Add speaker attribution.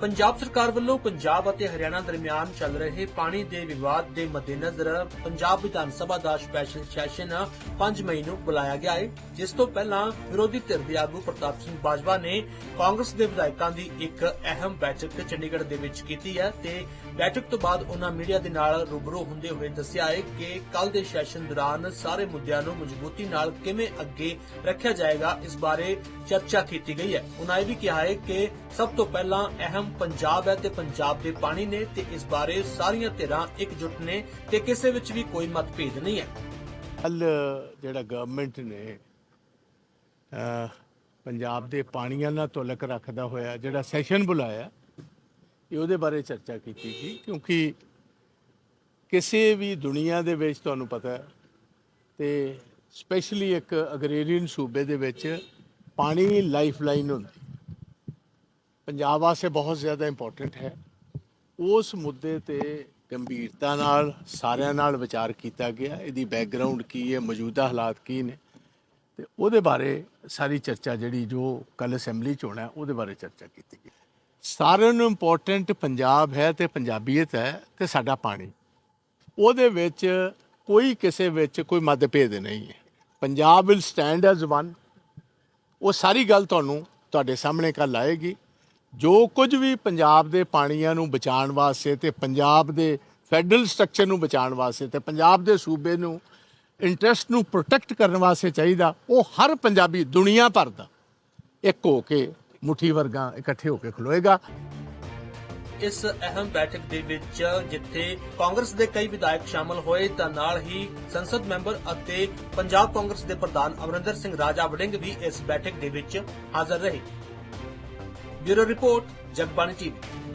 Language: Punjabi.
Speaker 1: ਪੰਜਾਬ ਸਰਕਾਰ ਵੱਲੋਂ ਪੰਜਾਬ ਅਤੇ ਹਰਿਆਣਾ ਦਰਮਿਆਨ ਚੱਲ ਰਹੇ ਪਾਣੀ ਦੇ ਵਿਵਾਦ ਦੇ ਮੱਦੇਨਜ਼ਰ ਪੰਜਾਬ ਵਿਧਾਨ ਸਭਾ ਦਾ ਸਪੈਸ਼ਲ ਸੈਸ਼ਨ 5 ਮਈ ਨੂੰ ਬੁਲਾਇਆ ਗਿਆ ਹੈ ਜਿਸ ਤੋਂ ਪਹਿਲਾਂ ਵਿਰੋਧੀ ਧਿਰ ਦੇ ਆਗੂ ਪ੍ਰਤਾਪ ਸਿੰਘ ਬਾਜਵਾ ਨੇ ਕਾਂਗਰਸ ਦੇ ਵਿਧਾਇਕਾਂ ਦੀ ਇੱਕ ਅਹਿਮ ਬੈਠਕ ਚੰਡੀਗੜ੍ਹ ਦੇ ਵਿੱਚ ਕੀਤੀ ਹੈ ਤੇ ਬੈਠਕ ਤੋਂ ਬਾਅਦ ਉਹਨਾਂ ਮੀਡੀਆ ਦੇ ਨਾਲ ਰੂਬਰੂ ਹੁੰਦੇ ਹੋਏ ਦੱਸਿਆ ਹੈ ਕਿ ਕੱਲ ਦੇ ਸੈਸ਼ਨ ਦੌਰਾਨ ਸਾਰੇ ਮੁੱਦਿਆਂ ਨੂੰ ਮਜ਼ਬੂਤੀ ਨਾਲ ਕਿਵੇਂ ਅੱਗੇ ਰੱਖਿਆ ਜਾਏਗਾ, ਇਸ ਬਾਰੇ ਚਰਚਾ ਕੀਤੀ ਗਈ ਹੈ। ਉਹਨਾਂ ਇਹ ਵੀ ਕਿਹਾ ਹੈ ਕਿ ਸਭ ਤੋਂ ਪਹਿਲਾਂ ਅਹਿਮ ਪੰਜਾਬ ਹੈ ਤੇ ਪੰਜਾਬ ਦੇ ਪਾਣੀ ਨੇ ਤੇ ਇਸ ਬਾਰੇ ਸਾਰੀਆਂ ਧਿਰਾਂ ਇਕਜੁੱਟ ਨੇ ਤੇ ਕਿਸੇ ਵਿੱਚ ਵੀ ਕੋਈ ਮਤਭੇਦ ਨਹੀਂ ਹੈ।
Speaker 2: ਕੱਲ ਜਿਹੜਾ ਗਵਰਨਮੈਂਟ ਨੇ ਪੰਜਾਬ ਦੇ ਪਾਣੀਆਂ ਨਾਲ ਤੁਲਕ ਰੱਖਦਾ ਹੋਇਆ ਜਿਹੜਾ ਸੈਸ਼ਨ ਬੁਲਾਇਆ, ਇਹ ਉਹਦੇ ਬਾਰੇ ਚਰਚਾ ਕੀਤੀ ਸੀ, ਕਿਉਂਕਿ ਕਿਸੇ ਵੀ ਦੁਨੀਆ ਦੇ ਵਿੱਚ ਤੁਹਾਨੂੰ ਪਤਾ ਹੈ ਤੇ ਸਪੈਸ਼ਲੀ ਇੱਕ ਅਗਰੇਰੀਅਨ ਸੂਬੇ ਦੇ ਵਿੱਚ ਪਾਣੀ ਲਾਈਫਲਾਈਨ ਹੁੰਦਾ ਪੰਜਾਬ ਵਾਸਤੇ ਬਹੁਤ ਜ਼ਿਆਦਾ ਇੰਪੋਰਟੈਂਟ ਹੈ। ਉਸ ਮੁੱਦੇ ਤੇ ਗੰਭੀਰਤਾ ਨਾਲ ਸਾਰਿਆਂ ਨਾਲ ਵਿਚਾਰ ਕੀਤਾ ਗਿਆ। ਇਹਦੀ ਬੈਕਗ੍ਰਾਉਂਡ ਕੀ ਹੈ ਮੌਜੂਦਾ ਹਾਲਾਤ ਕੀ ਨੇ ਤੇ ਉਹਦੇ ਬਾਰੇ ਸਾਰੀ ਚਰਚਾ ਜਿਹੜੀ ਜੋ ਕੱਲ ਅਸੈਂਬਲੀ ਚ ਹੋਣਾ ਹੈ, ਉਹਦੇ ਬਾਰੇ ਚਰਚਾ ਕੀਤੀ ਗਈ। ਸਾਰਿਆਂ ਨੂੰ ਇੰਪੋਰਟੈਂਟ ਪੰਜਾਬ ਹੈ ਤੇ ਪੰਜਾਬੀਅਤ ਹੈ ਤੇ ਸਾਡਾ ਪਾਣੀ। ਉਹਦੇ ਵਿੱਚ ਕੋਈ ਕਿਸੇ ਵਿੱਚ ਕੋਈ ਮਤਭੇਦ ਨਹੀਂ ਹੈ। Punjab will stand as one ਉਹ ਸਾਰੀ ਗੱਲ ਤੁਹਾਨੂੰ ਤੁਹਾਡੇ ਸਾਹਮਣੇ ਕੱਲ ਆਏਗੀ। ਜੋ ਕੁਝ ਵੀ ਪੰਜਾਬ ਦੇ ਪਾਣੀਆਂ ਨੂੰ ਬਚਾਉਣ ਵਾਸਤੇ ਤੇ ਪੰਜਾਬ ਦੇ ਫੈਡਰਲ ਸਟਰਕਚਰ ਨੂੰ ਬਚਾਉਣ ਵਾਸਤੇ ਤੇ ਪੰਜਾਬ ਦੇ ਸੂਬੇ ਨੂੰ ਇੰਟਰਸਟ ਨੂੰ ਪ੍ਰੋਟੈਕਟ ਕਰਨ ਵਾਸਤੇ ਚਾਹੀਦਾ, ਉਹ ਹਰ ਪੰਜਾਬੀ ਦੁਨੀਆ ਭਰ ਦਾ ਇੱਕ ਹੋ ਕੇ ਮੁਠੀ ਵਰਗਾ ਇਕੱਠੇ ਹੋ ਕੇ ਖਲੋਏਗਾ।
Speaker 1: ਇਸ ਅਹਿਮ ਬੈਠਕ ਦੇ ਵਿੱਚ ਜਿੱਥੇ ਕਾਂਗਰਸ ਦੇ ਕਈ ਵਿਧਾਇਕ ਸ਼ਾਮਲ ਹੋਏ, ਤਾਂ ਨਾਲ ਹੀ ਸੰਸਦ ਮੈਂਬਰ ਅਤੇ ਪੰਜਾਬ ਕਾਂਗਰਸ ਦੇ ਪ੍ਰਧਾਨ ਅਮਰਿੰਦਰ ਸਿੰਘ ਰਾਜਾ ਵੜਿੰਗ ਵੀ ਇਸ ਬੈਠਕ ਦੇ ਵਿੱਚ ਹਾਜ਼ਰ ਰਹੇ। Bureau report Jagbani TV.